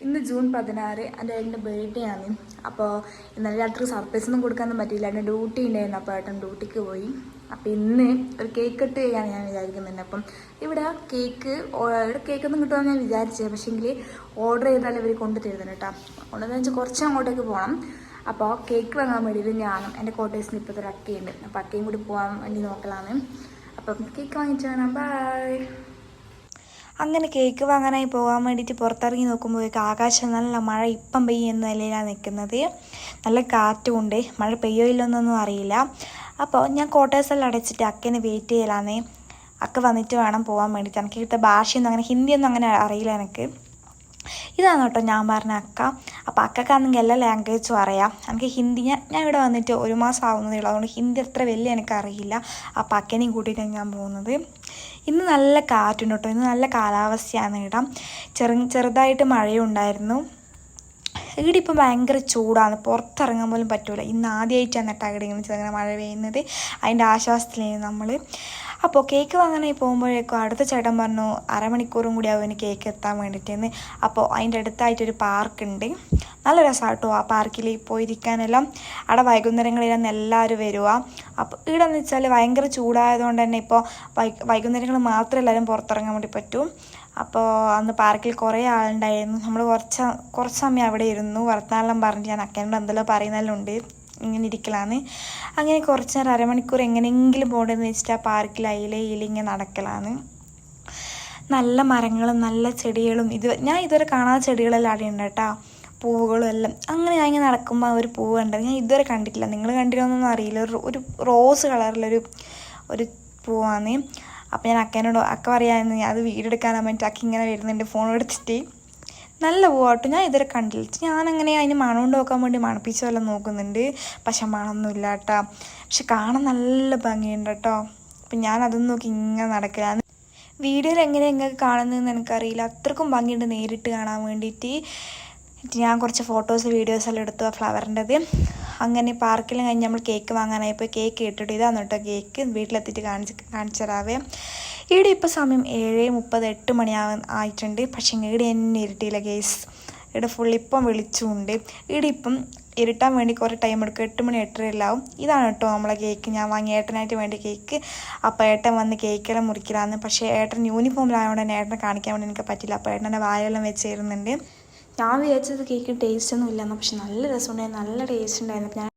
ഇന്ന് ജൂൺ പതിനാറ് എന്റെ ഏട്ടന്റെ ബർത്ത്ഡേ ആണ്. അപ്പോൾ ഇന്നലെ രാത്രി സർപ്രൈസ് ഒന്നും കൊടുക്കാനൊന്നും പറ്റിയില്ല. എന്റെ ഡ്യൂട്ടി ഉണ്ടായിരുന്നു അപ്പോൾ ഏട്ടൻ ഡ്യൂട്ടിക്ക് പോയി. അപ്പോൾ ഇന്ന് ഒരു കേക്ക് കട്ട് ചെയ്യാനാണ് ഞാൻ വിചാരിക്കുന്നുണ്ട്. അപ്പം ഇവിടെ കേക്ക് ഇവിടെ കേക്കൊന്നും കിട്ടുമെന്ന് ഞാൻ വിചാരിച്ചത് പക്ഷേങ്കിൽ ഓർഡർ ചെയ്താൽ ഇവർ കൊണ്ടു തരുന്നുണ്ട് കേട്ടോ. കൊണ്ടുവന്ന് വെച്ചാൽ കുറച്ച് അങ്ങോട്ടേക്ക് പോകണം അപ്പോൾ കേക്ക് വാങ്ങാൻ വേണ്ടിയിട്ട് ഞാനും എന്റെ കോട്ടേഴ്സിന് ഇപ്പോഴത്തെ ഒരു അക്കയുണ്ട് അപ്പോൾ അക്കയും കൂടി പോകാൻ വേണ്ടി നോക്കലാണ്. അപ്പം കേക്ക് വാങ്ങിച്ചാണ് ബൈ അങ്ങനെ കേക്ക് വാങ്ങാനായി പോകാൻ വേണ്ടിയിട്ട് പുറത്തിറങ്ങി നോക്കുമ്പോഴേക്ക് ആകാശം നല്ല മഴ ഇപ്പം പെയ്യുന്ന നിലയിലാണ് നിൽക്കുന്നത്. നല്ല കാറ്റുമുണ്ട്. മഴ പെയ്യോ ഇല്ലെന്നൊന്നും അറിയില്ല. അപ്പോൾ ഞാൻ കോട്ടേഴ്സെല്ലാം അടച്ചിട്ട് അക്കേനെ വെയിറ്റ് ചെയ്യലാന്നേ. അക്ക വന്നിട്ട് വേണം പോകാൻ വേണ്ടിയിട്ട്. എനിക്ക് ഇവിടുത്തെ ഭാഷയൊന്നും അങ്ങനെ ഹിന്ദിയൊന്നും അങ്ങനെ അറിയില്ല എനിക്ക്. ഇതാണ് കേട്ടോ ഞാൻ പറഞ്ഞ അക്ക. അപ്പോൾ അക്കക്കാണെങ്കിൽ എല്ലാ ലാംഗ്വേജും അറിയാം. എനിക്ക് ഹിന്ദി ഞാൻ ഞാൻ ഇവിടെ വന്നിട്ട് ഒരു മാസം ആവുന്നതേ ഉള്ളൂ. അതുകൊണ്ട് ഹിന്ദി അത്ര വലിയ എനിക്കറിയില്ല. അപ്പോൾ അക്കനെയും കൂട്ടിയിട്ടാണ് ഞാൻ പോകുന്നത്. ഇന്ന് നല്ല കാറ്റുണ്ട് കേട്ടോ. ഇന്ന് നല്ല കാലാവസ്ഥയാണ് ഇടാം. ചെറു ചെറുതായിട്ട് മഴയുണ്ടായിരുന്നു ഇവിടെ ഇപ്പോൾ ഭയങ്കര ചൂടാണ്. പുറത്തിറങ്ങാൻ പോലും പറ്റൂല. ഇന്ന് ആദ്യമായിട്ടാണ് കേട്ടോ ഇവിടെ ഇങ്ങനെ ചെറുങ്ങനെ മഴ പെയ്യുന്നത്. അതിന്റെ ആശ്വാസത്തിലാണ് നമ്മൾ അപ്പോൾ കേക്ക് വാങ്ങാനായി പോകുമ്പോഴേക്കും അടുത്ത ചേട്ടൻ പറഞ്ഞു അരമണിക്കൂറും കൂടി ആവും കേക്ക് എത്താൻ വേണ്ടിയിട്ടെന്ന് അപ്പോൾ അതിന്റെ അടുത്തായിട്ടൊരു പാർക്കുണ്ട് നല്ല രസമാട്ടോ ആ പാർക്കിൽ പോയിരിക്കാനെല്ലാം. അവിടെ വൈകുന്നേരങ്ങളിലാണ് എല്ലാവരും വരുക അപ്പോൾ ഇവിടെ എന്ന് വെച്ചാൽ ഭയങ്കര ചൂടായതുകൊണ്ട് തന്നെ ഇപ്പോൾ വൈകുന്നേരങ്ങൾ മാത്രമേ എല്ലാവരും പുറത്തിറങ്ങാൻ വേണ്ടി പറ്റൂ. അപ്പോൾ അന്ന് പാർക്കിൽ കുറേ ആളുണ്ടായിരുന്നു. നമ്മൾ കുറച്ച് കുറച്ച് സമയം അവിടെ ഇരുന്നു. വർത്തമാനം പറഞ്ഞിട്ട് ഞാൻ അക്കനോട് എന്തെല്ലാം പറയുന്നതെല്ലാം ഉണ്ട്. ഇങ്ങനെ ഇരിക്കലാണ് അങ്ങനെ കുറച്ച് നേരം അരമണിക്കൂർ എങ്ങനെയെങ്കിലും പോകേണ്ടതെന്ന് വെച്ചിട്ട് ആ പാർക്കിൽ അയിലയിൽ ഇങ്ങനെ നടക്കലാണ് നല്ല മരങ്ങളും നല്ല ചെടികളും. ഇത് ഞാൻ ഇതുവരെ കാണാത്ത ചെടികളെല്ലാം അവിടെ ഉണ്ട് കേട്ടോ. പൂവുകളും എല്ലാം. അങ്ങനെ ഞാൻ ഇങ്ങനെ നടക്കുമ്പോൾ ഒരു പൂവ് കണ്ടത്. ഞാൻ ഇതുവരെ കണ്ടിട്ടില്ല. നിങ്ങൾ കണ്ടിരുന്നൊന്നും അറിയില്ല. ഒരു റോസ് കളറിലൊരു ഒരു പൂവാണ് അപ്പോൾ ഞാൻ അക്കേനോട് അക്ക പറയാമെന്ന് ഞാൻ അത് വീടെടുക്കാനാൻ വേണ്ടിയിട്ട് അക്ക ഇങ്ങനെ വരുന്നുണ്ട് ഫോൺ എടുത്തിട്ട്. നല്ല പൂവാട്ടോ. ഞാൻ ഇതുവരെ കണ്ടില്ല. ഞാനങ്ങനെ അതിന് മണം കൊണ്ട് നോക്കാൻ വേണ്ടി മണപ്പിച്ച വല്ലതും നോക്കുന്നുണ്ട്. പക്ഷെ മണമൊന്നുമില്ല കേട്ടോ പക്ഷെ കാണാൻ നല്ല ഭംഗിയുണ്ട് കേട്ടോ അപ്പം ഞാൻ അതൊന്നും നോക്കി ഇങ്ങനെ നടക്കലാണ് വീഡിയോയിൽ എങ്ങനെ നിങ്ങൾക്ക് കാണുന്നതെന്ന് എനിക്കറിയില്ല. അത്രക്കും ഭംഗിയുണ്ട് നേരിട്ട് കാണാൻ വേണ്ടിയിട്ട്. ഞാൻ കുറച്ച് ഫോട്ടോസ് വീഡിയോസ് എല്ലാം എടുത്തു ആ ഫ്ലവറിന്റെത് അങ്ങനെ പാർക്കിൽ കഴിഞ്ഞ് നമ്മൾ കേക്ക് വാങ്ങാനായി പോയി കേക്ക് ഇട്ടിട്ട് ഇതാണ് കേട്ടോ കേക്ക് വീട്ടിലെത്തിയിട്ട് കാണിച്ച് കാണിച്ചു തരാവേ. ഇവിടെ ഇപ്പോൾ സമയം ഏഴ് മുപ്പത് എട്ട് മണിയാവാ ആയിട്ടുണ്ട്. പക്ഷേ ഇവിടെ എന്നെ ഇരുട്ടിയില്ല കേസ് ഇവിടെ ഫുൾ ഇപ്പം വെളിച്ചമുണ്ട്. ഇവിടെ ഇപ്പം ഇരുട്ടാൻ വേണ്ടി കുറേ ടൈം എടുക്കും. എട്ട് മണി എട്ടരയിലാവും ഇതാണ് കേട്ടോ നമ്മളെ കേക്ക്. ഞാൻ വാങ്ങി ഏട്ടനായിട്ട് വേണ്ടി കേക്ക്. അപ്പോൾ ഏട്ടൻ വന്ന് കേക്കെല്ലാം മുറിക്കലാന്ന്. പക്ഷേ ഏട്ടൻ യൂണിഫോമിലായതുകൊണ്ട് തന്നെ ഏട്ടനെ കാണിക്കാൻ വേണ്ടി എനിക്ക് പറ്റില്ല. അപ്പോൾ ഏട്ടന്റെ വായെല്ലാം വെച്ച് തരുന്നുണ്ട്. ഞാൻ വിചാരിച്ചത് കേക്കിന് ടേസ്റ്റ് ഒന്നും ഇല്ലെന്ന് പക്ഷെ നല്ല രസമുണ്ടായിരുന്നു നല്ല ടേസ്റ്റ് ഉണ്ടായിരുന്നു. ഞാൻ